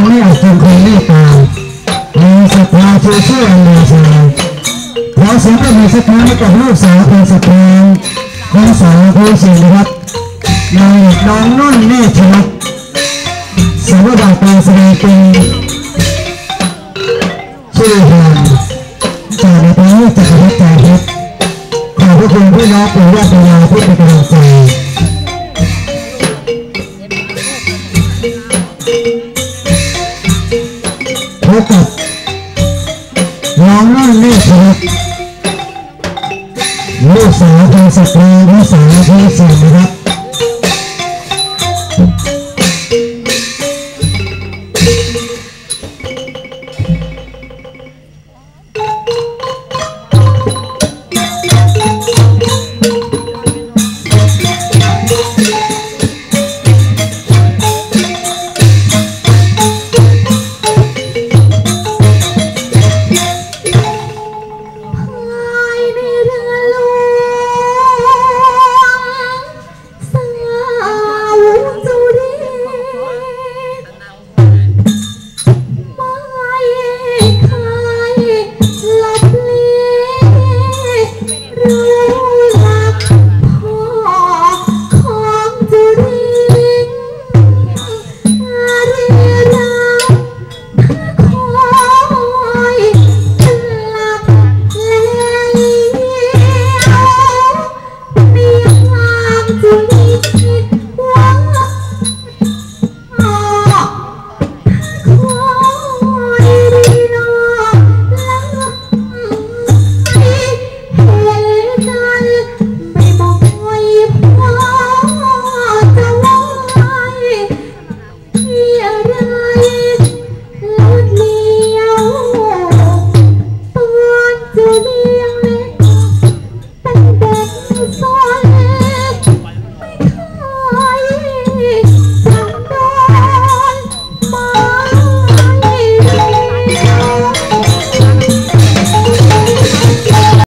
งไม่อาจจึงคงไม่ตายมีศรัทธาเชื่อเชื่ออันเดียวใจขอเสียงก็มีสักครั้งให้กับลูกสาวคนสตรีของสาวผู้สิงนะครับนางน้องนุ่นแม่ชนักสาวดาวการแสดงเป็นชื่อห่งจากในตอนนี้จากพระจ่าเพชรขอบพระคุณพี่น้องเปู่ย่าตายายที่เป็นกำลังใจ พบกับน้องนั่นนี่ครับลูกสาวของสตรีลูกสาวของสิงห์นะครับ Hello.